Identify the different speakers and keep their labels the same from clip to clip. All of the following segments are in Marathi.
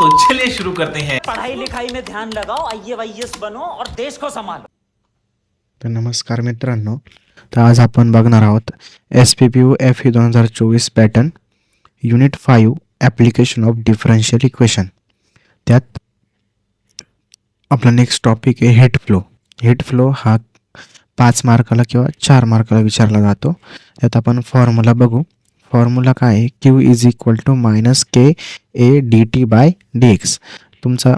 Speaker 1: तो चलिए शुरू करते हैं।
Speaker 2: पढ़ाई लिखाई में ध्यान लगाओ आईएएस बनो और देश को संभालो।
Speaker 3: तर नमस्कार मित्रांनो तर आज आपण बघणार आहोत S P P U F E दोन हज़ार चोवीस pattern unit five application of differential equation त्यात आपला नेक्स्ट टॉपिक आहे हेट फ्लो हेट फ्लो हा पाच मार्काला किंवा चार मार्काला विचारला जातो. त्यात आपण फॉर्म्युला बघू. फॉर्म्युला काय आहे? Q is equal to minus K A D T by D X तुमचा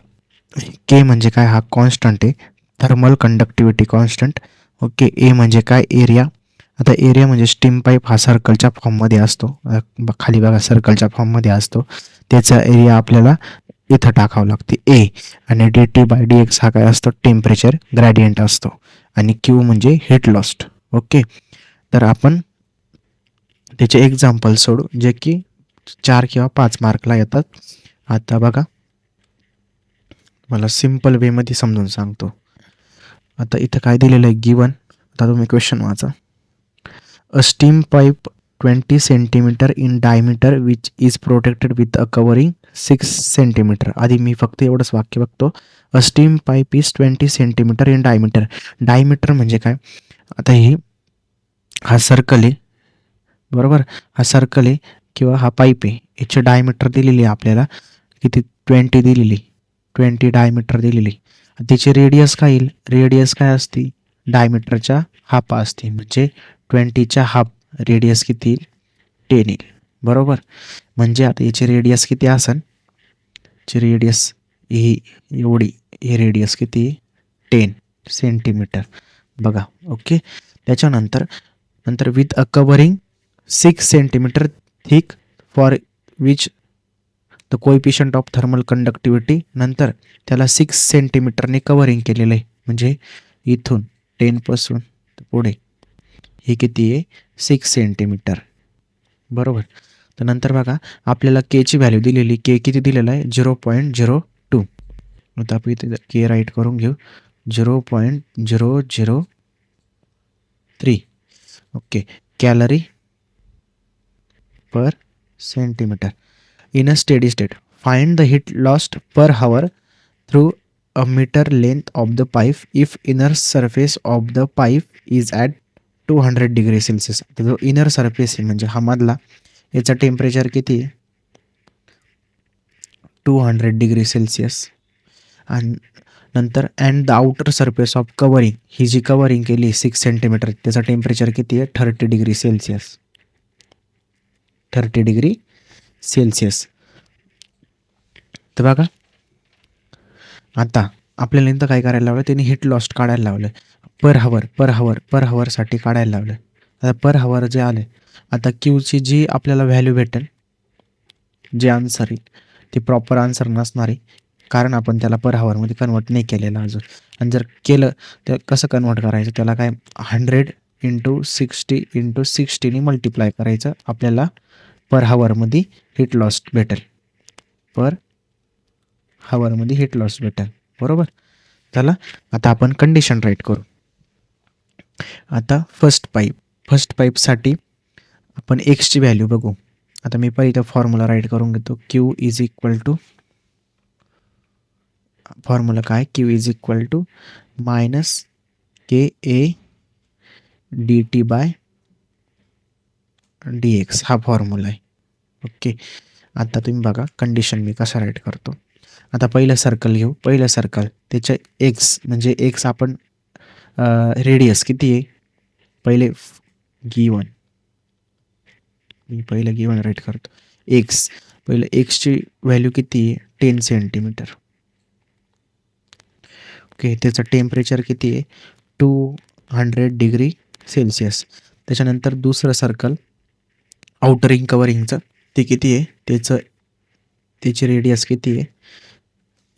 Speaker 3: के म्हणजे काय? हा कॉन्स्टंट आहे. Thermal conductivity constant okay A म्हणजे काय? एरिया आता एरिया म्हणजे स्टीम पाईप हा सर्कलच्या फॉर्ममध्ये असतो. खाली बघा सर्कलच्या फॉर्ममध्ये असतो. त्याचा एरिया आपल्याला इथं टाकावं लागते. ए आणि D T by D X हा काय असतो? टेम्परेचर ग्रॅडियंट असतो. आणि क्यू म्हणजे हिट लॉस्ट ओके तर आपण त्याचे एक्झाम्पल सोडू जे की चार किंवा पाच मार्कला येतात. आता बघा. मला सिंपल वेमध्ये समजून सांगतो. आता इथं काय दिलेलं आहे? गिवन आता तुम्ही क्वेश्चन वाचा. A steam pipe twenty centimetre in diameter which is protected with a covering six centimetre आधी मी फक्त एवढंच वाक्य बघतो. A steam pipe is twenty centimetre in diameter diameter म्हणजे काय? आता ही हा सर्कल आहे. बरोबर? हा सर्कल आहे किंवा हा पाईप आहे. याची डायमीटर दिलेली आहे आपल्याला. किती? ट्वेंटी दिलेली. ट्वेंटी डायमीटर दिलेली. तिची रेडियस काय येईल? रेडियस काय असते? डायमीटरच्या हाफ असते. म्हणजे ट्वेंटीच्या हाफ रेडियस किती येईल? टेन येईल. बरोबर? म्हणजे आता याची रेडियस किती असन? ची रेडियस ही एवढी. ही रेडियस किती? टेन सेंटीमीटर बघा. ओके त्याच्यानंतर नंतर with a covering six centimetre thick for which the coefficient of thermal conductivity नंतर त्याला सिक्स सेंटीमीटरने कवरिंग केलेलं आहे. म्हणजे इथून टेनपासून पुढे. हे किती आहे? सिक्स सेंटीमीटर बरोबर? तर नंतर बघा आपल्याला केची व्हॅल्यू दिलेली के किती दिलेलं आहे? झिरो पॉईंट झिरो टू आता आपण इथे के राईट करून घेऊ. Zero point zero zero three okay calorie per centimetre in a steady state find the heat lost per hour through a metre length of the pipe if inner surface of the pipe is at two hundred degree Celsius जो इनर सरफेस आहे म्हणजे हा मधला याचा टेम्परेचर किती? आहे टू हंड्रेड डिग्री सेल्सिअस आणि नंतर and the outer surface of covering ही जी कवरिंग केली सिक्स सेंटीमीटर त्याचं टेम्परेचर किती आहे? Thirty degree Celsius thirty degree Celsius तर बघा. आता आपल्याला नंतर काय करायला लावलं त्यांनी हिट लॉस्ट काढायला लावलं पर हवर पर हवर पर हवरसाठी काढायला लावलं आता पर हवर जे आले आता क्यूची जी आपल्याला व्हॅल्यू भेटेल जे आन्सर येईल ते प्रॉपर आन्सर नसणार आहे. कारण आपण त्याला पर हवरमध्ये कन्वर्ट नाही केलेलं अजून. आणि जर केलं तर कसं कन्वर्ट करायचं? त्याला काय हंड्रेड इंटू सिक्स्टी इंटू सिक्स्टीने मल्टिप्लाय करायचं आपल्याला पर हावरमध्ये हिट लॉस भेटेल. पर हावरमध्ये हिट लॉस भेटेल. बरोबर? चला आता आपण कंडिशन राईट करू. आता फर्स्ट पाईप फर्स्ट पाईपसाठी आपण एक्सची व्हॅल्यू बघू. आता मी पहिले इथं फॉर्म्युला राईट करून घेतो. Q is equal to formula काय? Q is equal to minus K A D T by D X हा फॉर्म्युला आहे. ओके. आता तुम्ही बघा कंडिशन मी कसा राईट करतो. आता पहिलं सर्कल घेऊ. पहिलं सर्कल त्याचे एक्स म्हणजे एक्स आपण रेडियस किती आहे? पहिले गिवन मी पहिलं गिवन राईट करतो. एक्स पहिलं एक्सची व्हॅल्यू किती आहे? टेन सेंटीमीटर ओके त्याचं टेम्परेचर किती आहे? टू हंड्रेड डिग्री सेल्सिअस त्याच्यानंतर दुसरं सर्कल आउटरिंग कवरिंगचं ती किती आहे? त्याचं त्याची रेडियस किती आहे?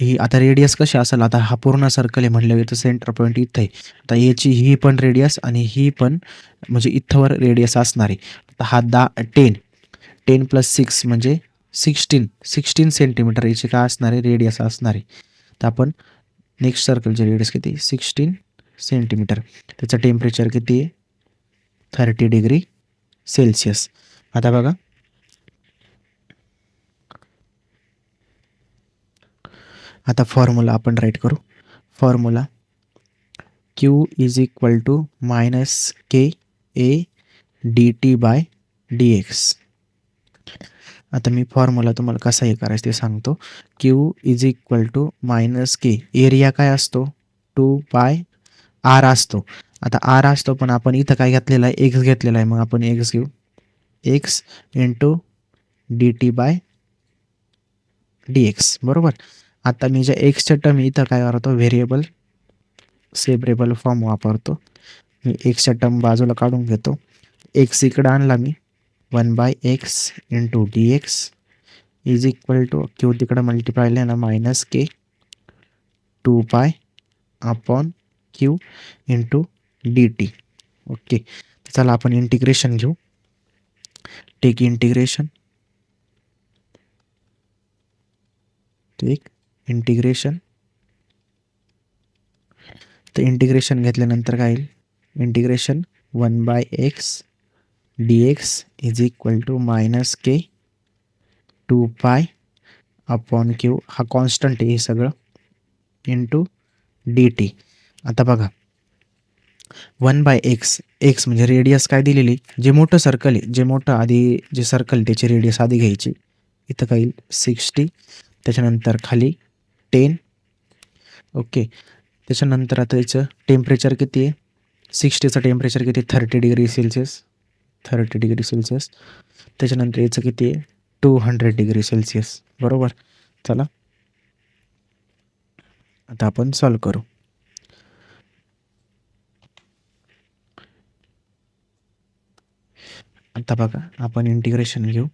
Speaker 3: ही आता रेडियस कशी असेल? आता हा पूर्ण सर्कल आहे म्हटलं इथं सेंटर पॉईंट इथं आहे. आता याची ही पण रेडियस आणि ही पण म्हणजे इथंवर रेडियस असणार आहे. आता हा दा टेन टेन प्लस सिक्स म्हणजे सिक्स्टीन सिक्स्टीन सेंटीमीटर याची काय असणार आहे? रेडियस असणार आहे. तर आपण नेक्स्ट सर्कलची रेडियस किती? सिक्स्टीन सेंटीमीटर त्याचं टेम्परेचर किती आहे? थर्टी डिग्री सेल्सिअस आता बघा. आता फॉर्म्युला आपण राईट करू. Formula Q is equal to minus K A D T by D X आता मी फॉर्म्युला तुम्हाला कसा हे करायचं ते सांगतो. Q is equal to minus K area काय असतो? टू बाय आर असतो. आता आर असतो पण आपण इथं काय घेतलेला आहे? एक्स घेतलेला आहे. मग आपण एक्स घेऊ. X into D T by D X बरोबर? आता मी ज्या एक्सच्या टर्म इथं काय करतो? व्हेरिएबल सेपरेबल फॉर्म वापरतो. मी एक्सच्या टर्म बाजूला काढून घेतो. एक्स इकडं आणला मी. One by X into D X is equal to Q तिकडं मल्टिप्लाय ना minus K two pi upon Q into D T okay चला आपण इंटिग्रेशन घेऊ. टेक इंटिग्रेशन ठीक इंटिग्रेशन तर इंटिग्रेशन घेतल्यानंतर काय येईल? Integration one by X D X is equal to minus K two pi upon Q हा कॉन्स्टंट आहे हे सगळं इंटू डी टी आता बघा. वन बाय एक्स एक्स म्हणजे रेडियस काय दिलेली? जे मोठं सर्कल आहे जे मोठं आधी जे सर्कल त्याची रेडियस आधी घ्यायची. इथं काय येईल? सिक्स्टी त्याच्यानंतर खाली टेन ओके त्याच्यानंतर आता याचं टेम्परेचर किती आहे? सिक्स्टीचं टेम्परेचर किती thirty degree Celsius thirty degree Celsius त्याच्यानंतर याचं किती आहे? टू हंड्रेड डिग्री सेल्सिअस बरोबर? चला. आता आपण सॉल्व करू. आता बघा आपण इंटिग्रेशन घेऊ.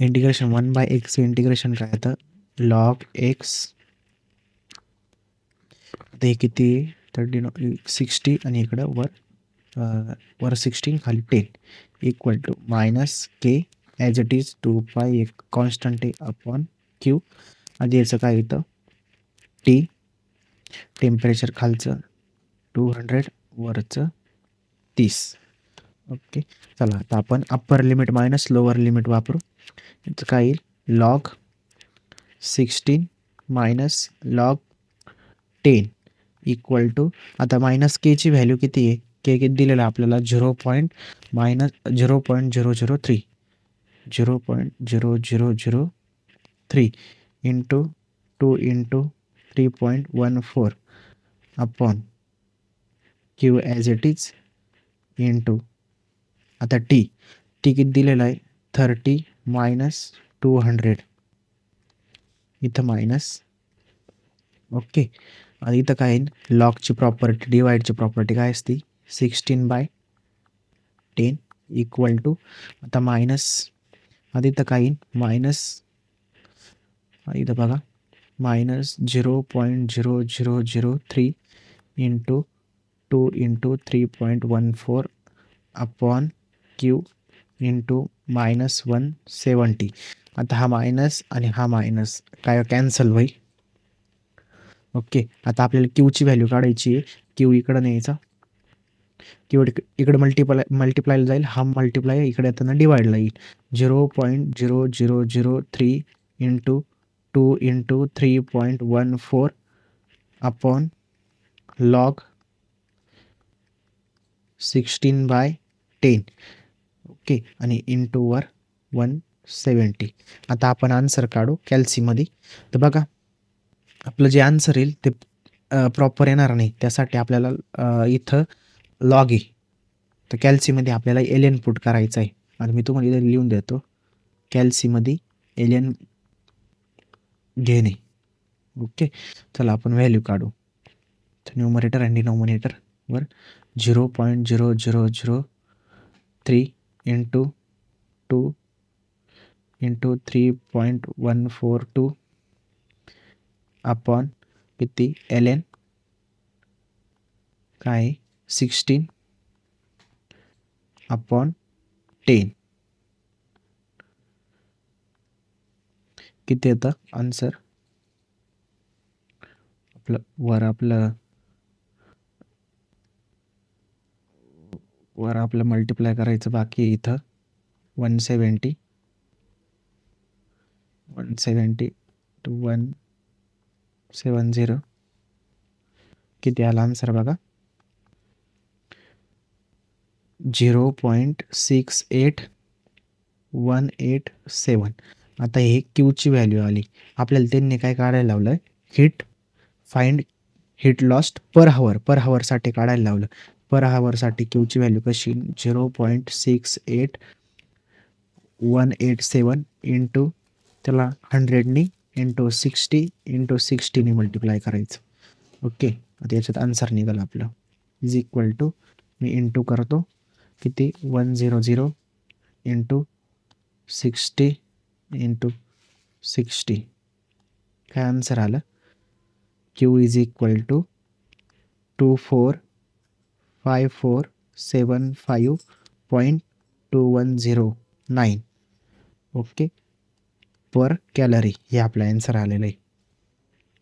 Speaker 3: इंटिग्रेशन वन बाय एक्सचं इंटिग्रेशन काय आता? लॉग एक्स ते किती? थर्टी नो सिक्स्टी आणि इकडं वर वर सिक्स्टीन खाली ten equal to minus K as it is two pi एक कॉन्स्टंट अपॉन क्यू आधी याचं काय येतं टी टेम्परेचर खालचं टू हंड्रेड वरचं तीस. ओके चला आता आपण upper limit minus lower limit वापरू. याचं काय येईल? Log sixteen minus log ten equal to आता मायनस केची व्हॅल्यू किती आहे? के किती दिलेलं आहे आपल्याला? Zero point minus zero point zero zero three zero point zero zero zero three into two into three point one four upon Q as it is into आता टी टी किती दिलेलं आहे? थर्टी मायनस टू हंड्रेड इथं मायनस ओके आणि इथं काय येईल लॉकची प्रॉपर्टी डिवाईडची प्रॉपर्टी काय असते? Sixteen by ten equal to आता मायनस आधी इथं काय येईल मायनस इथं बघा. Minus zero point zero zero zero three into two into three point one four upon Q into minus one seventy आता हा मायनस आणि हा मायनस काय कॅन्सल होईल? ओके आता आपल्याला क्यूची व्हॅल्यू काढायची आहे. क्यू इकडं न्यायचा. क्यू इकडे मल्टिप्लाय मल्टिप्लायला जाईल. हा मल्टिप्लाय इकडे येताना डिवाइडला येईल. Zero point zero zero zero three into two into three point one four upon log sixteen by ten okay आणि इंटूवर वन सेवन्टी आता आपण आन्सर काढू कॅल्सीमध्ये. तर बघा आपलं जे आन्सर येईल ते प्रॉपर येणार नाही. त्यासाठी आपल्याला इथं लॉग ए तर कॅल्सीमध्ये आपल्याला एलियन पुट करायचं आहे. आणि मी तुम्हाला इथे लिहून देतो. कॅल्सीमध्ये एलियन घेणे. ओके? चला आपण व्हॅल्यू काढू. तर न्यूमरेटर आणि डिनॉमिनेटरवर zero point zero zero zero three into two into three point one four two upon किती एल एन काय सिक्स्टीन अपॉन टेन किती येतं? आन्सर आपलं वर आपलं वर आपलं मल्टिप्लाय करायचं बाकी आहे इथं. One seventy one seventy two one seven zero किती आला आन्सर बघा? Zero point six eight one eight seven आता हे क्यूची व्हॅल्यू आली. आपल्याला त्यांनी काय काढायला लावलं आहे heat find heat lost per hour per हवरसाठी काढायला लावलं. पर हवरसाठी क्यूची व्हॅल्यू कशी? Zero point six eight one eight seven into त्याला हंड्रेडनी इंटू सिक्स्टी इंटू सिक्स्टीने मल्टिप्लाय करायचं. ओके आता याच्यात आन्सर निघालं आपलं. इज इक्वल टू मी इंटू करतो. किती? One zero zero into sixty into sixty काय आन्सर आलं? Q is equal to two four five four seven five point two one zero nine okay per calorie हे आपलं ॲन्सर आलेलं आहे.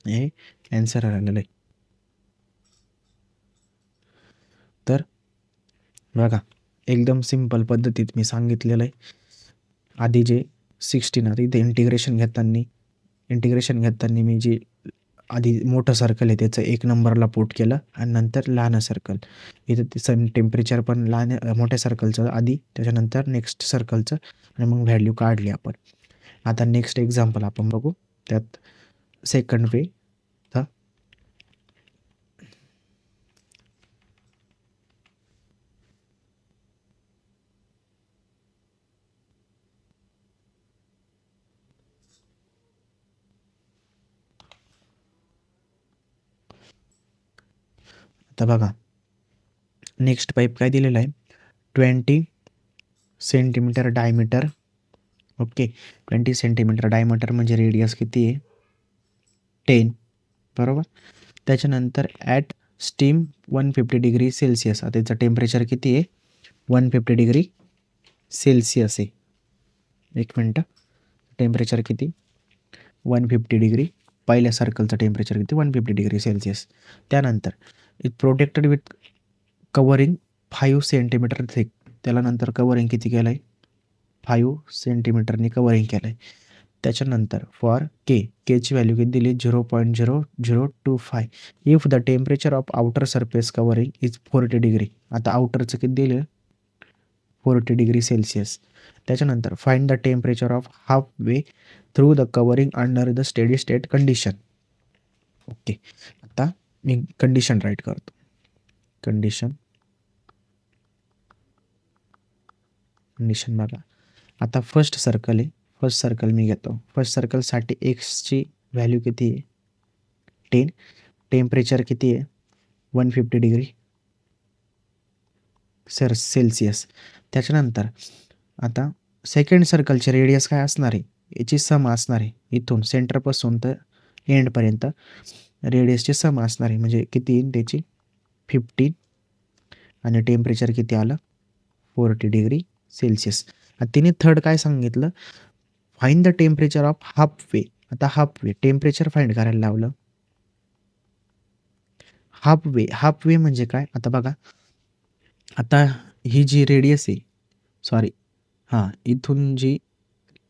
Speaker 3: हे ॲन्सर आलेलं आहे. तर बघा एकदम सिंपल पद्धतीत मी सांगितलेलं आहे. आधी जे सिक्स्टीन आता इथे इंटिग्रेशन घेताना इंटिग्रेशन घेताना मी जे आधी मोठं सर्कल आहे त्याचं एक नंबरला पोट केलं आणि नंतर लहान सर्कल इथं ते टेम्परेचर पण लहान मोठ्या सर्कलचं आधी त्याच्यानंतर नेक्स्ट सर्कलचं आणि मग व्हॅल्यू काढली आपण. आता नेक्स्ट एक्झाम्पल आपण बघू. त्यात सेकंड वे आता बघा. नेक्स्ट पाईप काय दिलेला आहे? Twenty centimetre diameter okay. Twenty centimetre diameter म्हणजे रेडियस किती आहे? टेन बरोबर? त्याच्यानंतर at steam one fifty degree Celsius आता त्याचं टेम्परेचर किती आहे? वन फिफ्टी डिग्री सेल्सिअस आहे. एक मिनटं टेम्परेचर किती? वन फिफ्टी डिग्री पहिल्या सर्कलचं टेम्परेचर किती? वन फिफ्टी डिग्री सेल्सिअस त्यानंतर it protected with covering five centimetre thick त्याला नंतर कवरिंग किती केलं आहे फाईव्ह सेंटीमीटरने कवरिंग केलं आहे त्याच्यानंतर फॉर के केची व्हॅल्यू किती दिली? Zero point zero zero two five if the temperature of outer surface covering is forty degree आता आउटरचं किती दिलं? फोर्टी डिग्री सेल्सिअस त्याच्यानंतर find the temperature of half way through the covering under the steady state condition okay आता मी कंडिशन राईट करतो. कंडिशन कंडिशन बघा. आता फर्स्ट सर्कल आहे. फर्स्ट सर्कल मी घेतो. फर्स्ट सर्कलसाठी एक्सची व्हॅल्यू किती आहे? टेन टेम्परेचर किती आहे? One fifty degree sir Celsius त्याच्यानंतर आता सेकंड सर्कलचे रेडियस काय असणार आहे? याची सम असणार आहे. इथून सेंटरपासून तर एंडपर्यंत रेडियसची सम असणार आहे. म्हणजे किती येईल त्याची? फिफ्टीन आणि टेम्परेचर किती आलं? फोर्टी डिग्री सेल्सिअस तिने थर्ड काय सांगितलं? Find the temperature of half way आता हाफ वे टेम्परेचर फाईंड करायला लावलं. हाफ वे हाफ वे म्हणजे काय? आता बघा. आता ही जी रेडियस आहे सॉरी हां इथून जी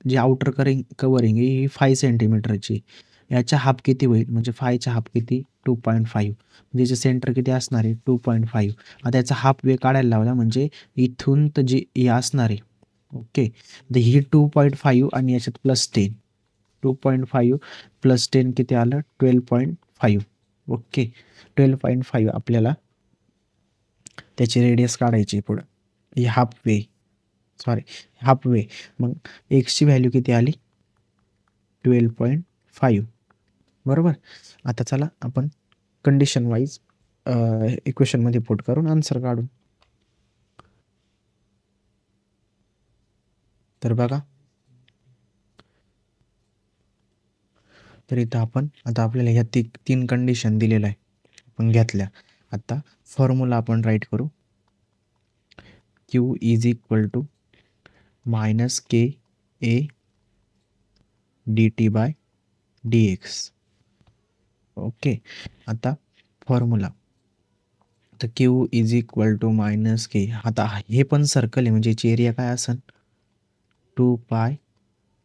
Speaker 3: जी आउटर करिंग कवरिंग आहे ही फाय सेंटीमीटरची याच्या हाफ किती होईल? म्हणजे फायच्या हाफ किती? टू पॉईंट फाईव्ह म्हणजे याचे सेंटर किती असणार आहे? टू पॉईंट फाईव्ह आता याचा हाफ वे काढायला लावला म्हणजे इथून तर जी हे असणार आहे. ओके तर ही टू पॉईंट फाईव्ह आणि याच्यात plus ten two point five plus ten किती आलं? Twelve point five okay twelve point five आपल्याला त्याची रेडियस काढायची पुढं. ही half way sorry half way मग एक्सची व्हॅल्यू किती आली? ट्वेल्व पॉईंट फाईव्ह बरोबर? आता चला आपण कंडिशन वाईज इक्वेशनमध्ये पुट करून आन्सर काढू. तर बघा. तर इथं आपण आता आपल्याला ह्या ती तीन कंडिशन दिलेलं आहे. आपण घेतल्या. आता फॉर्म्युला आपण राईट करू. Q is equal to minus K A D T by D X okay आता फॉर्म्युला तर Q is equal to minus K आता हे पण सर्कल आहे म्हणजे याची एरिया काय असेल टू पाय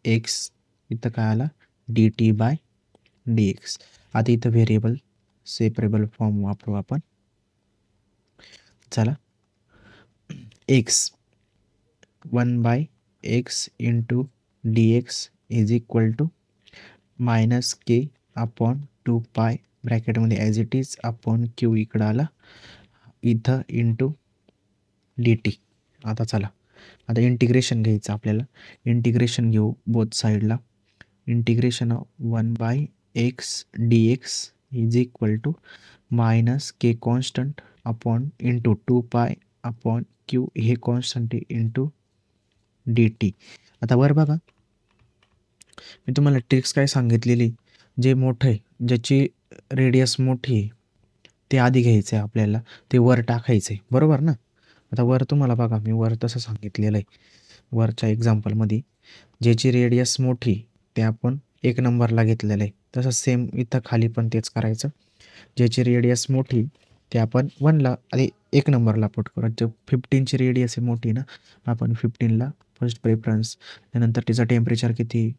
Speaker 3: एक्स इथं काय आला? D t by d x. आता इथं व्हेरिएबल सेपरेबल फॉर्म वापरू आपण. चला. X. One by x into d x is equal to minus k upon two pi ब्रॅकेटमध्ये as it is upon q इकडं आला. इथं इंटू डी टी. आता चला. आता इंटिग्रेशन घ्यायचं आपल्याला. इंटिग्रेशन घेऊ बोथ साईडला integration of one by x d x is equal to minus k constant upon into two pi upon q हे कॉन्स्टंट इंटू डी टी आता वर बघा. मी तुम्हाला ट्रिक्स काय सांगितलेली? जे मोठं आहे ज्याची रेडियस मोठी आहे ते आधी घ्यायचं आहे आपल्याला. ते वर टाकायचं आहे बरोबर ना? आता वर तुम्हाला बघा मी वर तसं सांगितलेलं आहे. वरच्या एक्झाम्पलमध्ये ज्याची रेडियस मोठी ते आपण एक नंबरला घेतलेलं आहे. तसं सेम इथं खाली पण तेच करायचं. ज्याची रेडियस मोठी ते आपण वनला आधी एक नंबरला पुट करू. जे फिफ्टीनची रेडियस आहे मोठी ना आपण फिफ्टीनला फर्स्ट प्रेफरन्स त्यानंतर तिचं टेम्परेचर किती?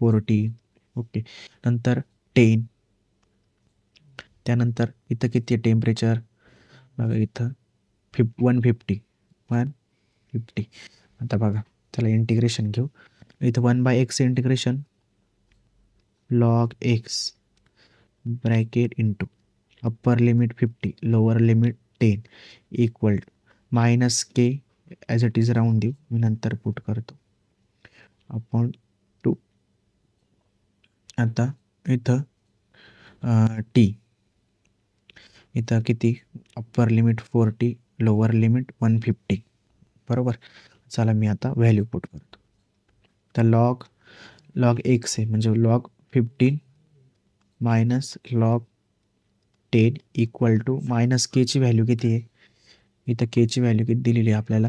Speaker 3: फोर्टी ओके नंतर टेन त्यानंतर इथं किती टेम्परेचर बघा इथं फिफ वन फिफ्टी वन फिफ्टी. आता बघा त्याला इंटिग्रेशन घेऊ. इथं one by x integration log x bracket into upper limit fifty lower limit ten equal minus k as it is round देऊ मी नंतर पुट करतो. अपॉन टू आता इथं टी इथं किती? Upper limit forty lower limit one fifty बरोबर? चला मी आता व्हॅल्यू पुट करतो. तर लॉग लॉग एक्स आहे म्हणजे log fifteen minus log ten equal to minus केची व्हॅल्यू किती आहे? इथं केची व्हॅल्यू किती दिलेली आहे आपल्याला?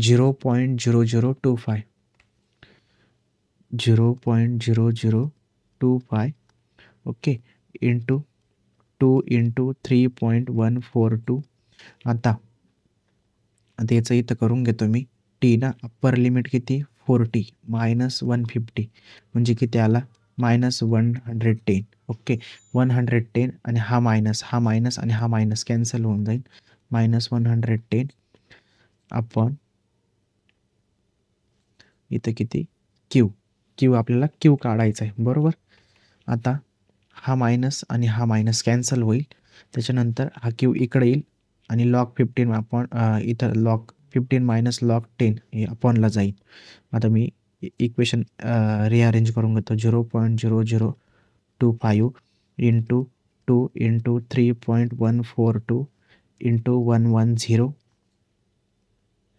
Speaker 3: Zero point zero zero two five zero point zero zero two five okay into two into three point one four two आता. आता याचं इथं करून घेतो मी. टी ना अप्पर लिमिट किती? फोर्टी मायनस वन फिफ्टी म्हणजे किती आला? Minus one hundred ten okay one hundred ten आणि हा मायनस हा मायनस आणि हा मायनस कॅन्सल होऊन जाईल. Minus one hundred ten upon इथं किती? क्यू क्यू आपल्याला क्यू काढायचा आहे. बरोबर? आता हा मायनस आणि हा मायनस कॅन्सल होईल. त्याच्यानंतर हा क्यू इकडे येईल. आणि लॉग फिफ्टीन अपॉन इथं log fifteen minus log ten हे अपॉनला जाईल. आता मी इक्वेशन रिअरेंज करून घेतो. Zero point zero zero two five into two into three point one four two into one one zero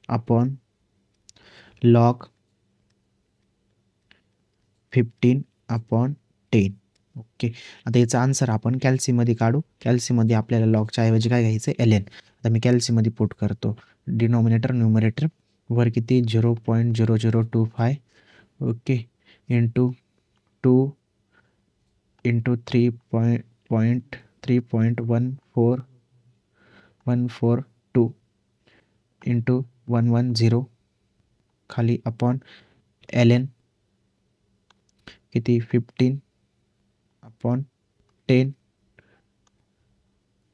Speaker 3: upon log fifteen upon ten okay. आता याचा आन्सर आपण कॅल्सीमध्ये काढू. कॅल्सीमध्ये आपल्याला लॉगच्या ऐवजी काय घ्यायचं एल एन आता मी कॅल्सीमध्ये पुट करतो. डिनॉमिनेटर न्युमरेटर वर किती? Zero point zero zero two five okay. Into two into three point point three point one four one four two into one one zero खाली अपॉन एल एन किती? फिफ्टीन अपॉन टेन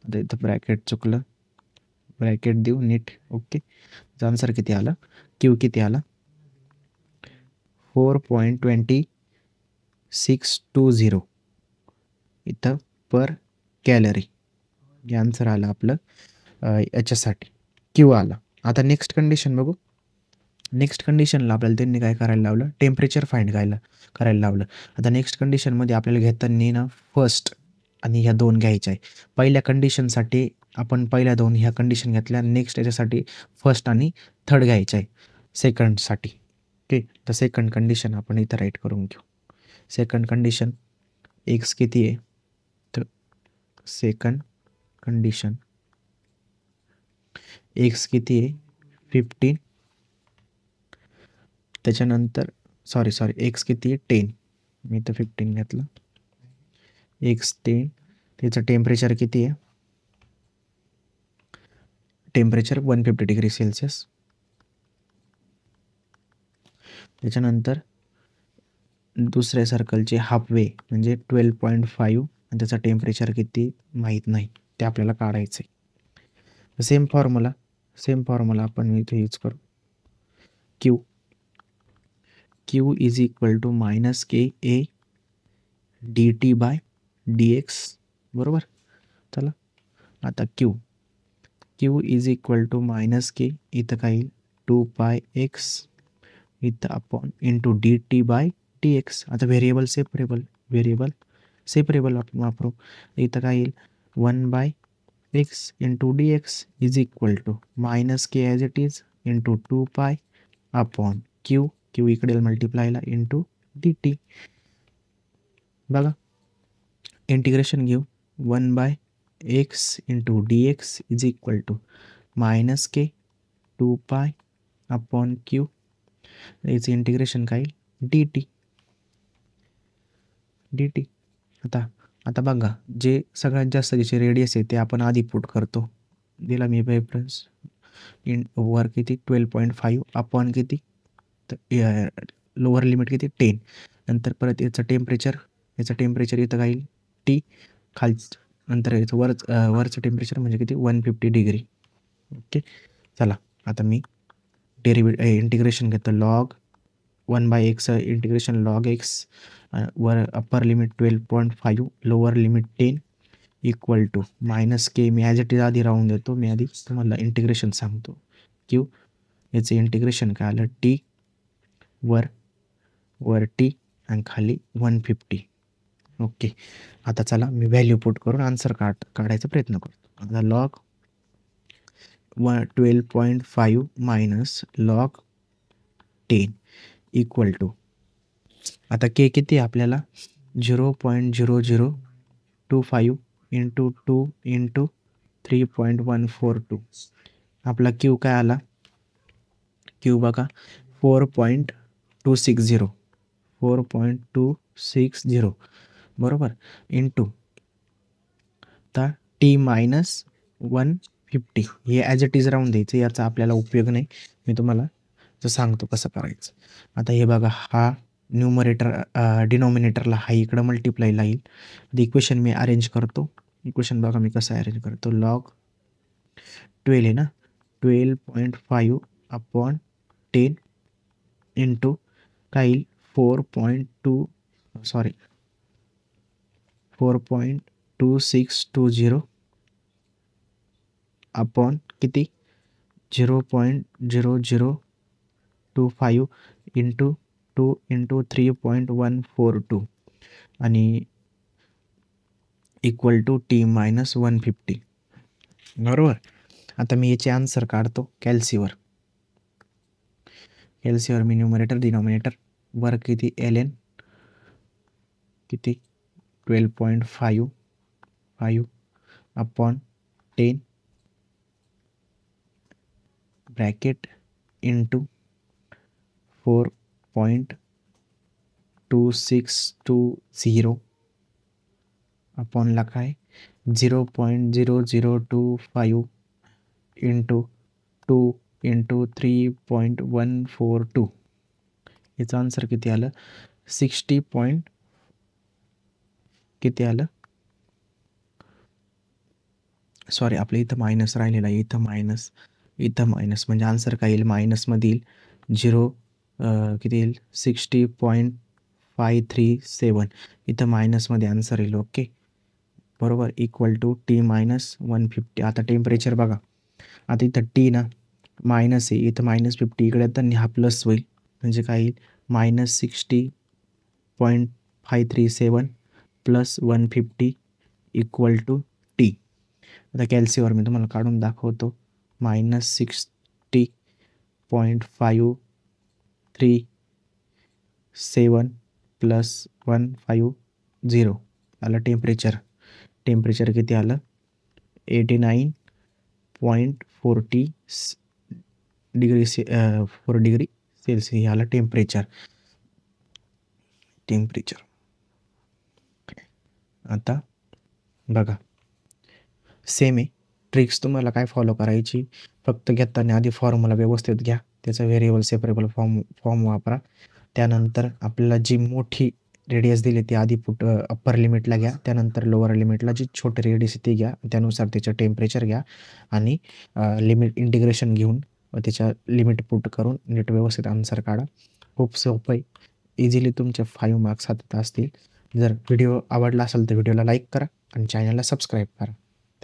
Speaker 3: आता इथं ब्रॅकेट चुकलं. ब्रॅकेट देऊ नीट ओके आन्सर किती आला? क्यू किती आला? Four point twenty six two zero इथं पर कॅलरी हे आन्सर आलं आपलं. याच्यासाठी. क्यू आला. आता नेक्स्ट कंडिशन बघू. नेक्स्ट कंडिशनला आपल्याला त्यांनी काय करायला लावलं? टेम्परेचर फाईंड करायला करायला लावलं. आता नेक्स्ट कंडिशनमध्ये आपल्याला घेताना ना फर्स्ट आणि ह्या दोन घ्यायच्या आहे. पहिल्या कंडिशनसाठी आपण पहिल्या दोन ह्या कंडिशन घेतल्या नेक्स्ट याच्यासाठी फर्स्ट आणि थर्ड घ्यायचं आहे. सेकंडसाठी ओके तर सेकंड कंडिशन आपण इथं राईट करून घेऊ. सेकंड कंडिशन एक्स किती आहे? तर सेकंड कंडिशन एक्स किती आहे? फिफ्टीन त्याच्यानंतर सॉरी सॉरी एक्स किती आहे? टेन मी तर फिफ्टीन घेतलं. एक्स टेन त्याचं टेम्परेचर किती आहे? Temperature one fifty degree Celsius त्याच्यानंतर दुसऱ्या सर्कलचे हाफ वे म्हणजे ट्वेल्व पॉईंट फाईव्ह आणि त्याचं टेम्परेचर किती माहीत नाही. ते आपल्याला काढायचं आहे सेम फॉर्म्युला सेम फॉर्म्युला आपण इथे यूज करू. Q q is equal to minus k a d t by d x बरोबर? चला आता q q is equal to minus k इथं काय येईल टू पाय एक्स इथं upon into d t by d x आता व्हेरिएबल सेपरेबल व्हेरिएबल सेपरेबल आपण वापरू. इथं काय येईल one by x into d x is equal to minus k as it is into two pi upon q q इकडेल मल्टिप्लायला इंटू डी टी बघा. इंटिग्रेशन घेऊ. One by x into d x is equal to minus k two pi upon q याचं इंटिग्रेशन काय? डी टी डी टी आता आता बघा. जे सगळ्यात जास्त ज्याचे रेडियस आहे ते आपण आधी पुट करतो. दिला मी रेफरन्स इन वर किती? ट्वेल्व पॉईंट फाईव्ह अपॉन किती? तर लोअर लिमिट किती? टेन नंतर परत याचं टेम्परेचर याचं टेम्परेचर इथं काही टी खाल नंतर याचं वर वरचं टेम्परेचर म्हणजे किती? वन फिफ्टी डिग्री ओके चला आता मी डेरिव्हेट इंटिग्रेशन घेतो log one by x integration log x वर upper limit twelve point five lower limit ten equal to minus k me as it is आधी राहून देतो. मी आधी तुम्हाला इंटिग्रेशन सांगतो. क्यू याचं इंटिग्रेशन काय आलं? टी वर वर टी आणि खाली वन फिफ्टी ओके आता चला मी व्हॅल्यू पुट करून आन्सर काढ काढायचा प्रयत्न करतो. आता लॉग व twelve point five minus log ten equal to आता के किती आहे आपल्याला? Zero point zero zero two five into two into three point one four two आपला क्यू काय आला? क्यू बघा. Four point two six zero. Four point two six zero. बरोबर? इंटू आता टी मायनस वन फिफ्टी हे ॲज इट इज राहून द्यायचं याचा आपल्याला उपयोग नाही. मी तुम्हाला तर सांगतो कसं करायचं. आता हे बघा हा न्यूमरेटर डिनॉमिनेटरला हा इकडं मल्टिप्लायला येईल द इक्वेशन मी अरेंज करतो. इक्वेशन बघा मी कसं अरेंज करतो. लॉग ट्वेल्व आहे ना? Twelve point five upon ten into काही four point two sorry four point two six two zero upon किती? Zero point zero zero two five into two into three point one four two आणि equal to t minus one fifty. बरोबर? आता मी याचे आन्सर काढतो कॅल्सीवर. कॅल्सीवर मी न्यूमरेटर डिनॉमिनेटर वर्क किती एल एन किती twelve point five five upon ten bracket into four point two six two zero अपॉनला काय zero point zero zero two five into two into three point one four two याचं आन्सर किती आलं? सिक्स्टी पॉईंट किती आलं? सॉरी आपलं इथं मायनस राहिलेलं आहे. इथं मायनस इथं मायनस म्हणजे आन्सर काय येईल? मायनसमध्ये येईल झिरो किती येईल? Sixty point five three seven इथं मायनसमध्ये आन्सर येईल. ओके बरोबर? Equal to t minus one fifty आता टेम्परेचर बघा. आता इथं टी ना मायनस आहे इथं मायनस फिफ्टी इकडे तर हा प्लस होईल. म्हणजे काय येईल? Minus sixty point five three seven plus one fifty equal to t आता कॅल्सीवर मी तुम्हाला काढून दाखवतो. Minus sixty point five three seven plus one five zero आलं टेम्परेचर टेम्परेचर किती आलं? Eighty nine point forty degree से फोर डिग्री सेल्सियस हे टेम्परेचर टेम्परेचर आता बघा. सेम आहे. ट्रिक्स तुम्हाला काय फॉलो करायची? फक्त घेताना आधी फॉर्म्युला व्यवस्थित घ्या. त्याचा व्हेरिएबल सेपरेबल फॉर्म फॉर्म वापरा. त्यानंतर आपल्याला जी मोठी रेडियस दिली ती आधी पुट अप्पर लिमिटला घ्या. त्यानंतर लोअर लिमिटला जी छोटी रेडियस आहे ती घ्या. त्यानुसार त्याचं टेम्परेचर घ्या. आणि लिमिट इंटिग्रेशन घेऊन अ, त्याच्या लिमिट पुट करून नीट व्यवस्थित आन्सर काढा. खूप सोपं आहे. इझिली तुमचे फाईव्ह मार्क्स हातात असतील. जर व्हिडिओ आवडला असेल तर व्हिडिओला लाईक करा आणि चॅनलला सबस्क्राईब करा.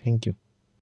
Speaker 3: थँक्यू